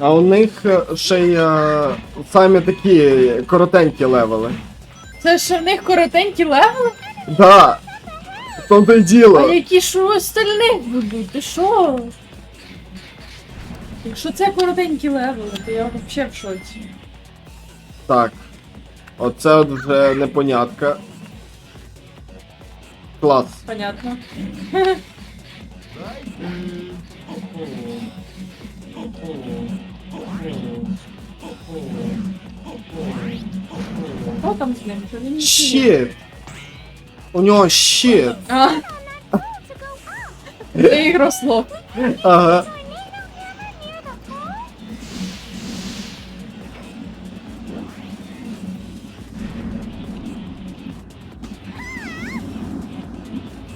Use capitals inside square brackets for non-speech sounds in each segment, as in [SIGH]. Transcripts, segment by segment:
А у них е, ще й е, самі такі коротенькі левели. Це ще в них коротенькі левели? Да. В тому й А діло. які ж у остальних будуть? Ти що? Якщо це коротенькі левели, то я взагалі в шоці. Так. Оце от вже непонятка. Клас. Понятно. [LAUGHS] Хто там з ним? Що він не чує? Щит. У нього щит. А. Це ігрослов. Ага.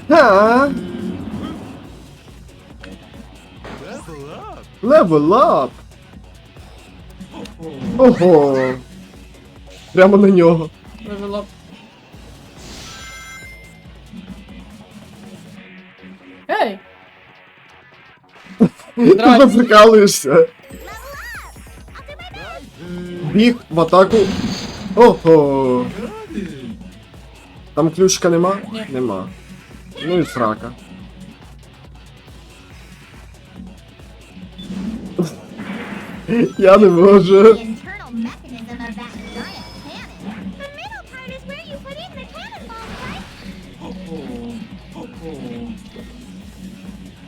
Ха. Level up. Ого. Прямо на нього. Левелоп. Ей! Ти Здрасте. прикалуєшся. Біг в атаку. Ого. Там ключка нема? Ні. Нема. Ну і срака. The cannonballs, right?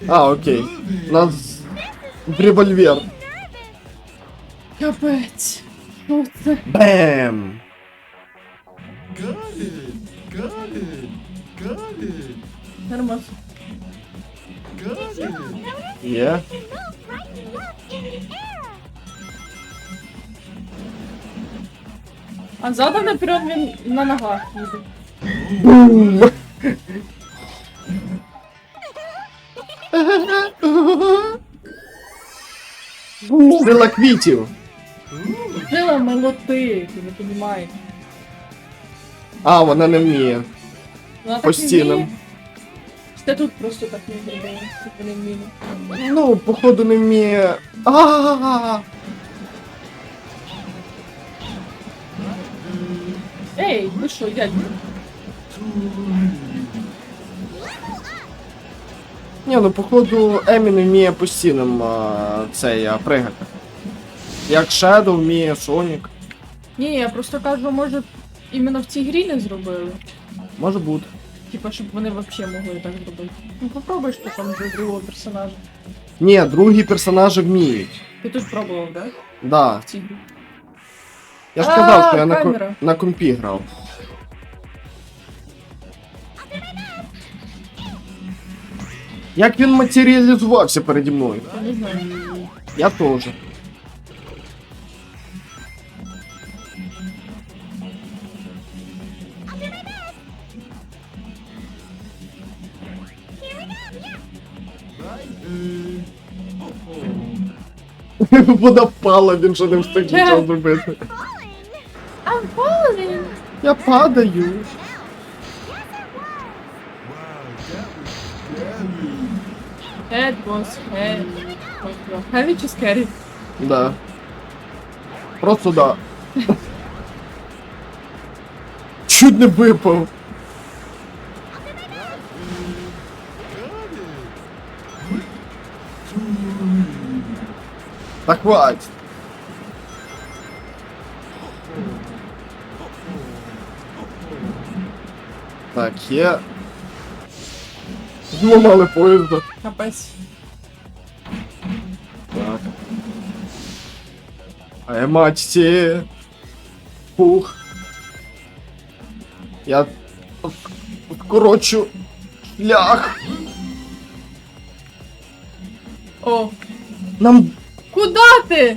А, окей. У нас револьвер. Капець. Що це? Бем! Got it. Got it. Got it. Нормас. Got it. Є. And А задом наперед він на ногах їде. Бум! Сила квітів. Сила молоти, ти не розумієш. А, вона не вміє. Вона так По не стінам. вміє. Це тут просто так не зробили, щоб вони вміли. Ну, походу не вміє. А! Ей, ви що, дядько? Ні, ну походу Емі не вміє по стінам а, цей а, пригати. Як Shadow вміє Сонік. Ні, я просто кажу, може, іменно в цій грі не зробили. Може бути. Типа, щоб вони взагалі могли так зробити. Ну попробуй, що там до другого персонажа. Ні, другі персонажі вміють. Ти тут пробував, да? Да. В цій грі. Я ж казав, що я на, ко- камера. на компі грав. Як він матеріалізувався переді мною? Я не знаю. Я теж. Вона впала, він же не встиг нічого зробити. [LAUGHS] Я падаю. Was heavy. Heavy чи scary? Да. Просто да. Чуть не випав. Та хватить. Так, є. Зламали поїзда. Капець. Так. А я мачті. Пух. Я скорочу шлях. О, Нам. куда ти?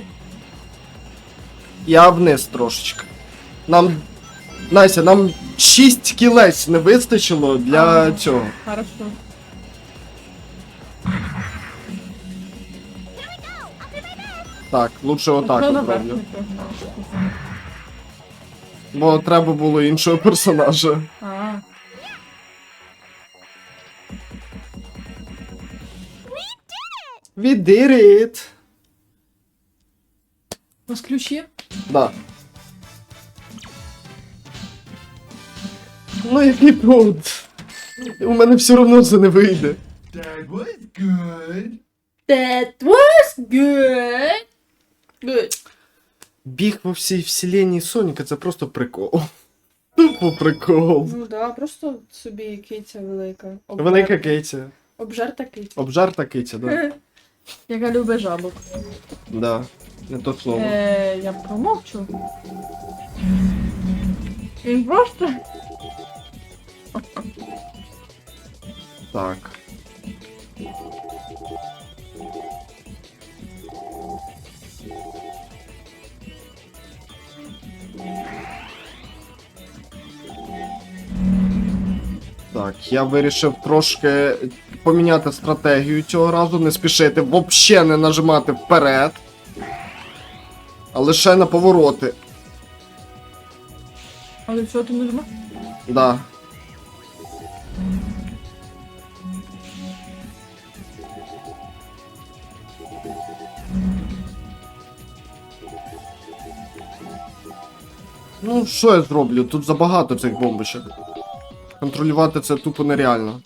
Я вниз трошечки. Нам. Настя, нам 6 кілець не вистачило для цього. Хорошо. Так, лучше отак Що от роблю. Бо треба було іншого персонажа. А. We did it! У нас ключ є? Да. Ну який пункт? У мене все одно це не вийде. That was good. That was good. Good. Біг во всій вселенні Соніка це просто прикол. Тупо прикол. Ну да, просто собі киця велика. Обжер- Велика киця. Обжерта киця. Обжарта киця, да. [LAUGHS] Яка любить жабок. Да. Не то слово. Е, я промовчу. Він просто. Так. Так, я вирішив трошки поміняти стратегію цього разу, не спішити, взагалі не нажимати вперед. А лише на повороти. Але що ти нажимав? Да. Ну, що я зроблю? Тут забагато цих бомбочок. Контролювати це тупо нереально.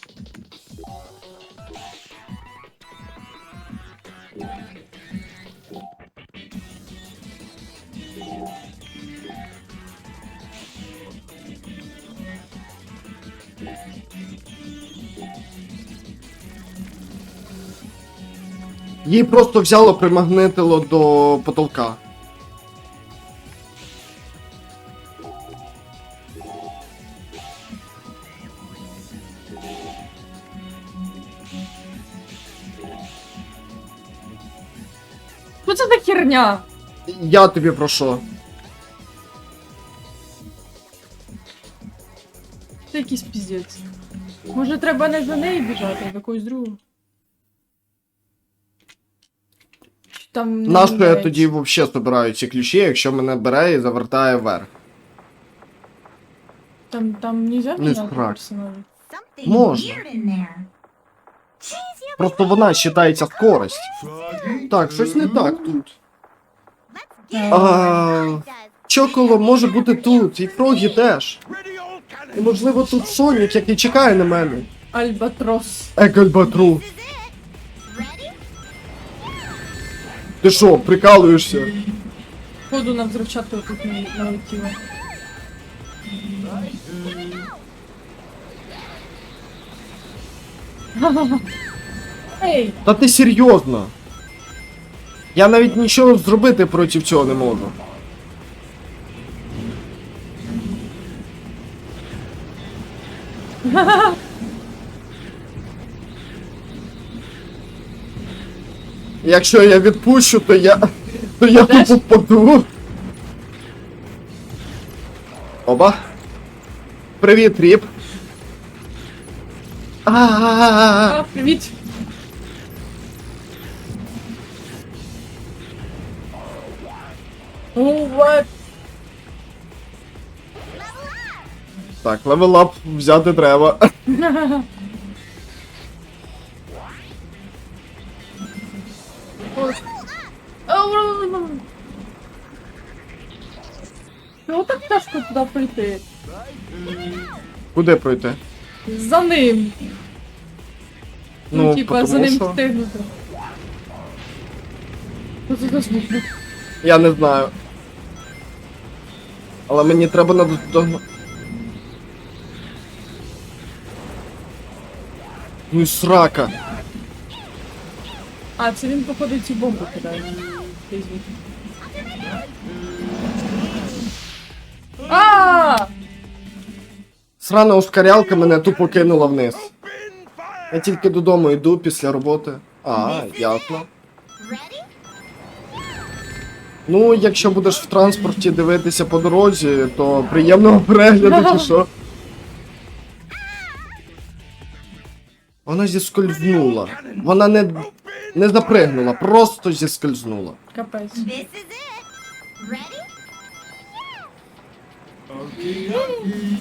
Її просто взяло, примагнитило до потолка. Що це за херня? Я тобі про що? Це якийсь піздець. Може треба не за нею біжати, а якусь другу. Чи Там не Нащо я міняється? тоді взагалі збираю ці ключі, якщо мене бере і завертає вверх? Там, там нельзя Не міняти персонажа? Something Можно. weird in there. Просто вона вважається скорость. Так, щось не так тут. А. Чоколо може бути тут, і Фрогі теж. І можливо тут Сонік, який чекає на мене. Альбатрос. It. Ready? Ти що, прикалуєшся? Ходу на взривчатку тут не налетіло. Ей, Та ти серйозно? Я навіть нічого зробити проти цього не можу. [LAUGHS] Якщо я відпущу, то я. то я Теж? тупо впаду. Оба. Привіт, Ріп. А-а-а-а. а, привіт. Oh, what? Так, левелап взяти треба. Чого так тяжко туди прийти? Куди пройти? За ним. Ну, Ну, типа, потому за ним що- встигнути. Що це за звук? Я не знаю. Але мені треба на до... Ну і срака. А, це він, походу, ці бомби кидає. А! Срана ускорялка мене тупо кинула вниз. Я тільки додому йду після роботи. А, ясно. Ready? Ну, якщо будеш в транспорті дивитися по дорозі, то приємного [LAUGHS] перегляду чи що. Вона зіскользнула. Вона не, не запригнула, просто зіскользнула. Капець. This is it. Ready? Okay, okay.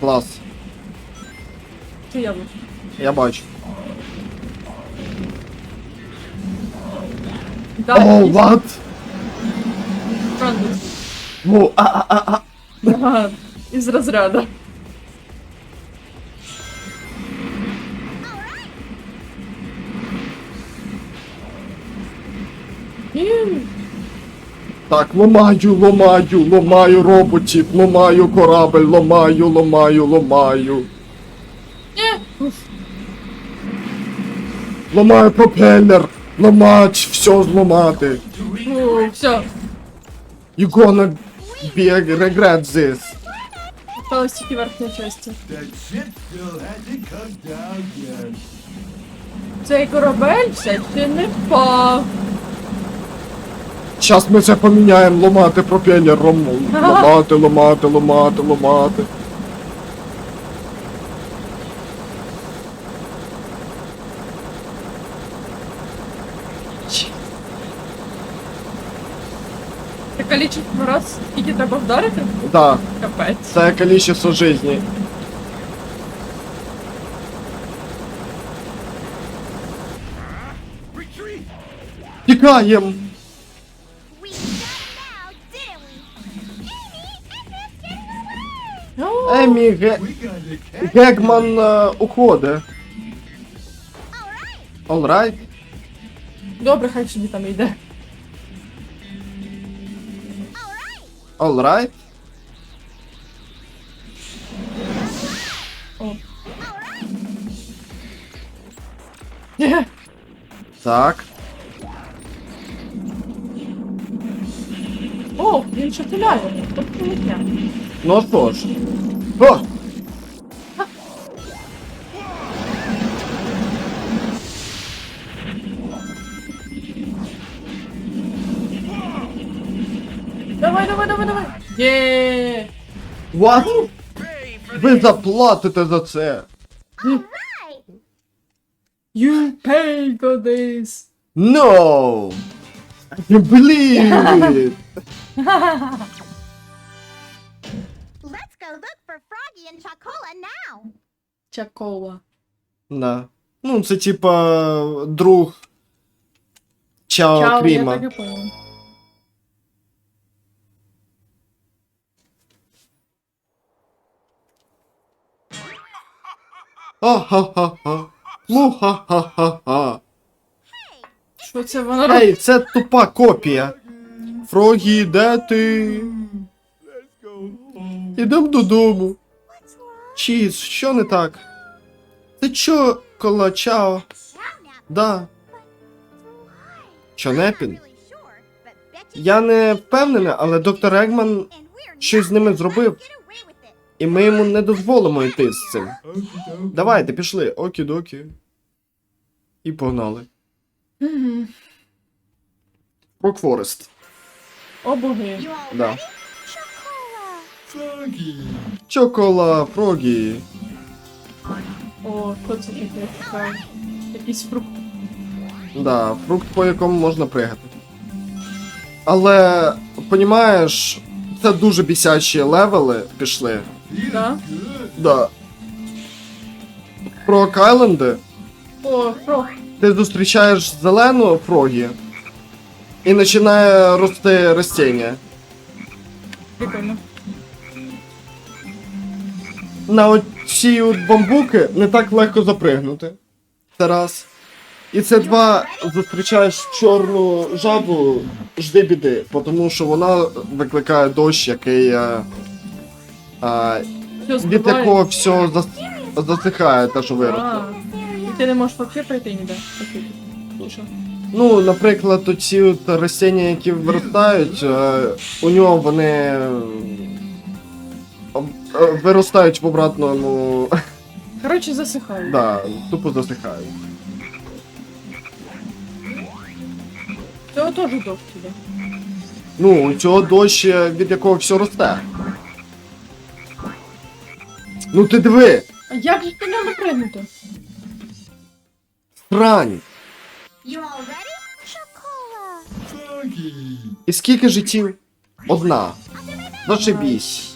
Клас. Я бачу. Да, О, і- what? Правда. Во, а, а, а, а. Ага, із розряду. Ім, Так, ломаю, ломаю, ломаю роботів, ломаю корабель, ломаю, ломаю, ломаю. Ні. Ломаю пропеллер, ломать, все зламати. Ну, все. You gonna be regret this. Осталось тільки верхня частина. Цей корабель все ще не впав. Щас ми це поміняємо, ломати пропеллер, ром... [LAUGHS] ломати, ломати, ломати, ломати. количество раз, скільки треба вдарити? Так, Капець. це количество жизни. Retreat! Тікаємо! We got him now, didn't we? Amy, Emma, get away! О, Емі Ге... We got a cat. Гегман е, уходить. All right. Alright. Добре, хай собі там йде. Alright. О. Є. [LAUGHS] Так. О, він ще пиляє. Тобто не я. Ну що ж. О! What? Ви заплатите за це. You pay for this. No! I can't believe it! Let's go look for Froggy and Chocola now. Чакова. Да. Ну, це типа друг Чао, Чао, я Кріма. так і понял. Ха-ха-ха-ха. Му-ха-ха-ха-ха. Що це вона робить? Ей, це тупа копія. Фрогі, де ти? Ідем додому. Чіз, що не так? Ти чо, кола чао? Да. Чонепін? Я не впевнений, але доктор Егман щось з ними зробив. І ми йому не дозволимо йти з цим. Давайте, пішли. Окі-докі. І погнали. Рокфорест. О боги. Да. Чокола, фрогі. О, що це таке? Якийсь фрукт. Да, фрукт, по якому можна пригати. Але, понімаєш, це дуже бісячі левели пішли. Да? Да. Про Кайленди О, фрог. ти зустрічаєш зелену фрогі і починає рости ростіння. Прикольно. На оці от бамбуки не так легко запригнути. Це раз. І це два зустрічаєш чорну жабу, жди біди, тому що вона викликає дощ, який. А, Все, від збиває. якого все зас... засихає те, що виросло. А, і ти не можеш вообще пройти ніде. Окей. Ну що? Ну, наприклад, оці от ростіння, які виростають, е, у нього вони е, об- е, виростають в обратному. Коротше, засихаю. да, тупо засихають. Цього теж дощ іде. Ну, у цього дощ, е, від якого все росте. Ну ти диви! А як же ти не напрягнути? Срань! І скільки життів? Одна. Зашибісь.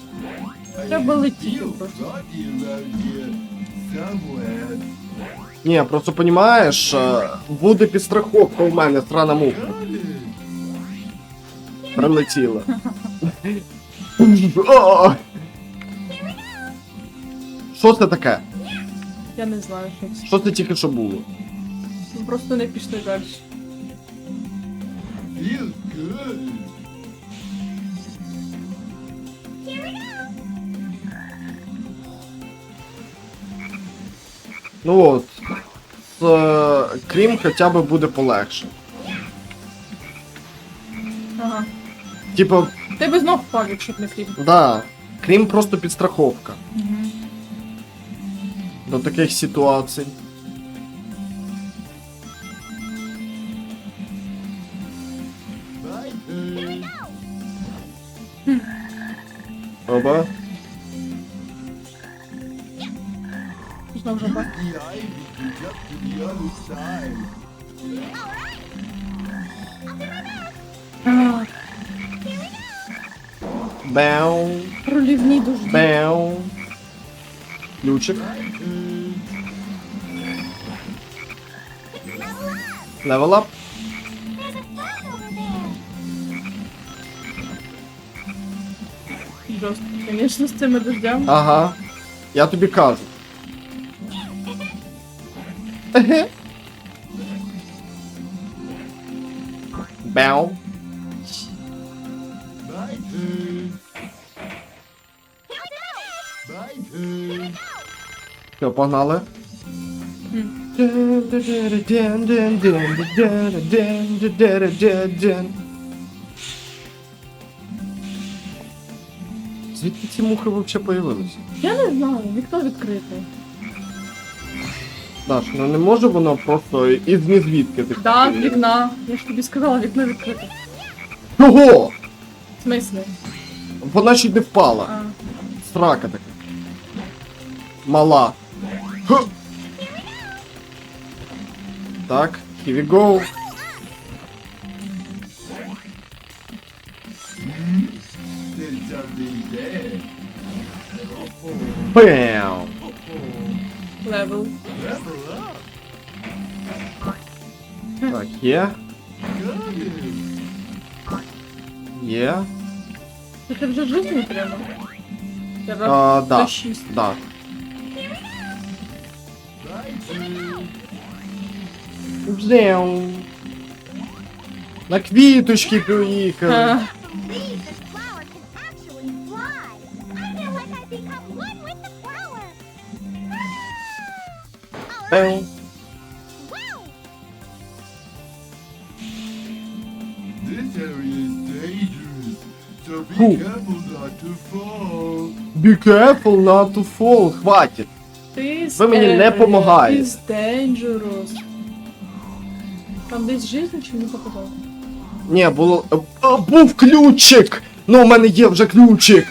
Треба летіти. Ні, просто понімаєш, е, буде підстраховка у мене, срана муха. Прилетіла. [LAUGHS] Що це таке? Я не знаю, що це. Що це тільки що було? Ми просто не пішли далі. Ну от. З е, Крім хоча б буде полегше. Ага. Типа, Ти би знов впав, якщо б не крім. да. Крім просто підстраховка Угу. До таких ситуацій. Оба. Знов жаба. The ivy to jump Over there. Жорстко, звісно, з цими дождями. Ага. Я тобі кажу. Turn. Все, погнали. Звідки ці мухи взагалі появилися? Я не знаю, вікно відкрите. Даш, ну не може воно просто із нізвідки ти. Да, з вікна. Я ж тобі сказала, вікно відкрите. Чого? В смислі? Вона ще й не впала. А, Срака така. Мала. Ха. Так, here we go. There's something there. Бам! левел. Level up. Так, є, Got it. є. Це ти вже жизнь прямо? Треба А, да, до шість. да. This area is dangerous, so be careful not to fall. Be careful not to fall. Хватить. Ви мені не помагаєте. Dangerous. Там десь жизнь чи не попадав? Ні, було. А, був ключик! Ну, у мене є вже ключик!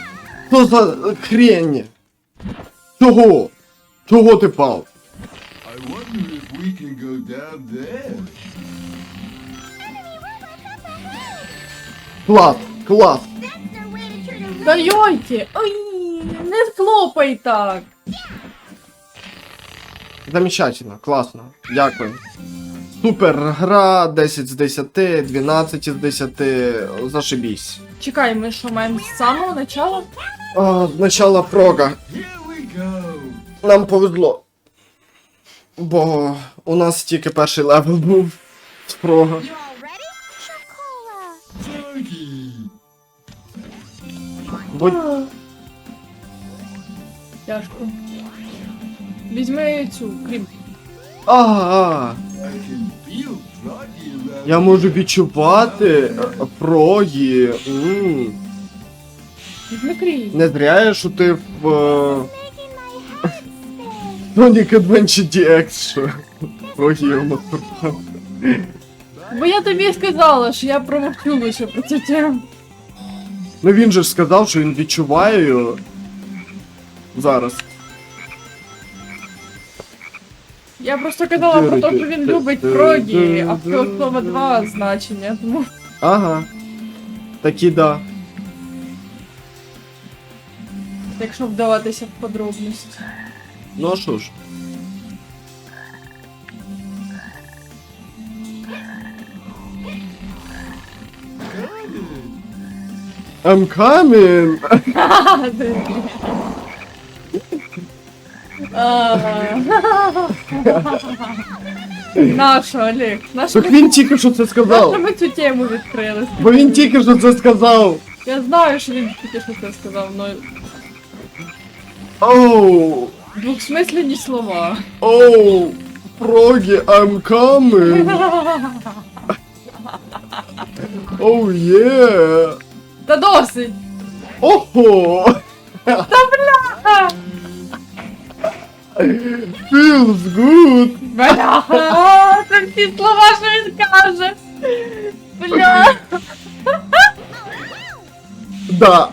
Що за е, хрень? Чого? Чого ти пав? I wonder if we can go down there. Клас, клас. Та йойки! Ой, не хлопай так! Замечательно, класно. Дякую. Супер гра, 10 з 10, 12 з 10. Зашибісь. Чекай, ми що маємо з самого начала? А, прога. Here we go. Нам повезло. Бо у нас тільки перший левел був з прога. Будь... Тяжко. Візьми цю, крім. А, а, I can feel froggy around я можу відчувати проги. М. Не зря я шутив в е. Sonic Adventure DX, що його мастурбав. Бо я тобі сказала, що я промовчу лише про цю тему. Ну він же ж сказав, що він відчуває його. Зараз. Я просто казала про те, що він любить прогі, а в цього слова два значення, тому. Ага. Такі да. Якщо вдаватися в подробності. Ну а що ж. I'm coming! [LAUGHS] Нащо, Олег? Нащо Так він тільки що це сказав. ми цю тему відкрили? Бо він тільки що це сказав. Я знаю, що він тільки що це сказав, але Оу. двохсмислені слова. Оу. Фрогі, I'm coming. Оу є. Та досить! Ого. Ха! Feels good. Бля! Це всі слова, що він каже! Бля! Да.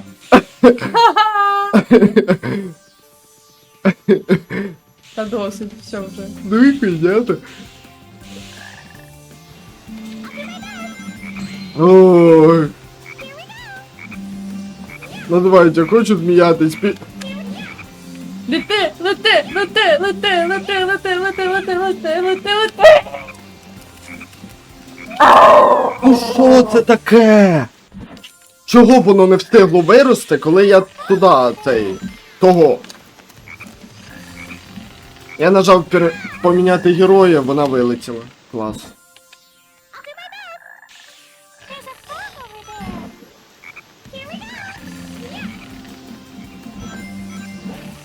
Та досить, все вже. Ну и понятно. Ой. Ну давайте, я хочу сміятись. Пі... Лети, Лети, лети, лети, лети, лети, лети, лети, лети, лети, лети. Ну що це таке? Чого воно не встигло вирости, коли я туди цей. того. Я нажав пере... поміняти героя, вона вилетіла. Клас.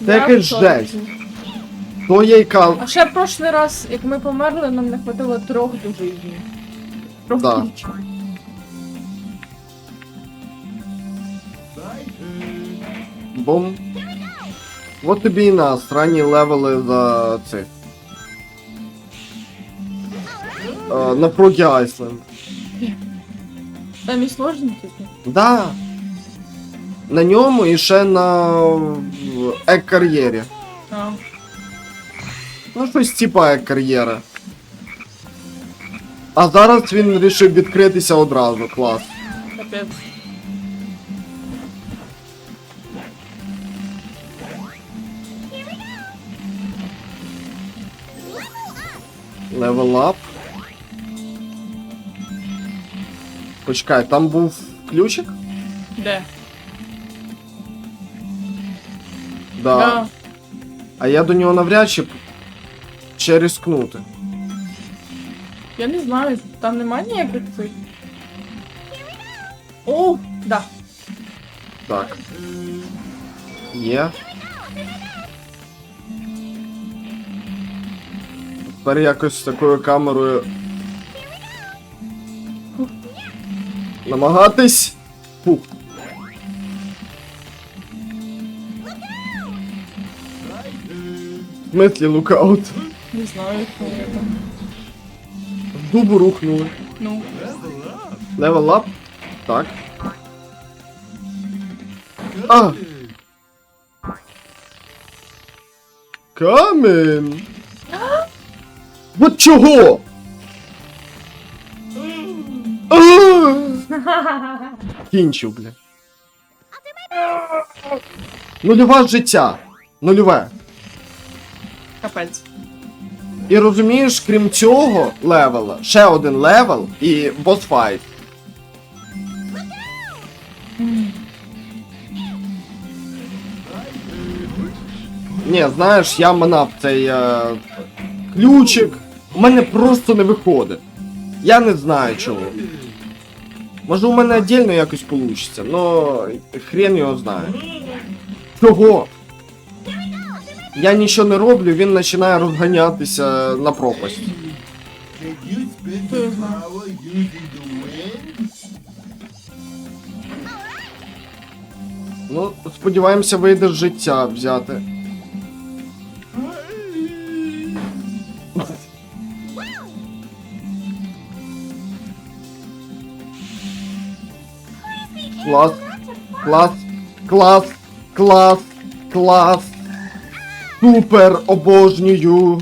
Це якась жесть. То є й кал. А ще прошлий раз, як ми померли, нам не хватило трьох до житті. Трьох Да. ключів. Бум. От тобі і нас, ранні левели за цих. Е, На Прогі Айсленд. Там і сложні типу. Да. На ньому і ще на Ек-кар'єрі. А. Ну, щось типа Ек-кар'єра. А зараз він вирішив відкритися одразу, клас. Капець. Левел ап. Почекай, там був ключик? Де? Да. Да. А я до нього навряд чи чи рискнути. Я не знаю, там немає ніяких цих. О, да. Так. Є. Тепер якось з такою камерою. Намагатись. Фух. Смислі лукаут. Не знаю, я там. В дубу рухнули. Ну. Левел ап. Так. А! Камен! Вот чого? А! Кінчив, бля. Нульове життя. Нульове. Капець. І розумієш, крім цього левела, ще один левел і босфайт. Ні, знаєш, я манав цей е, ключик. У мене просто не виходить. Я не знаю чому. Може у мене отдельно якось получиться, но хрен його знає. Чого? Я нічого не роблю, він починає розганятися на пропасть. Ну, сподіваємося, вийде з життя взяти. Клас, клас, клас, клас, клас супер обожнюю.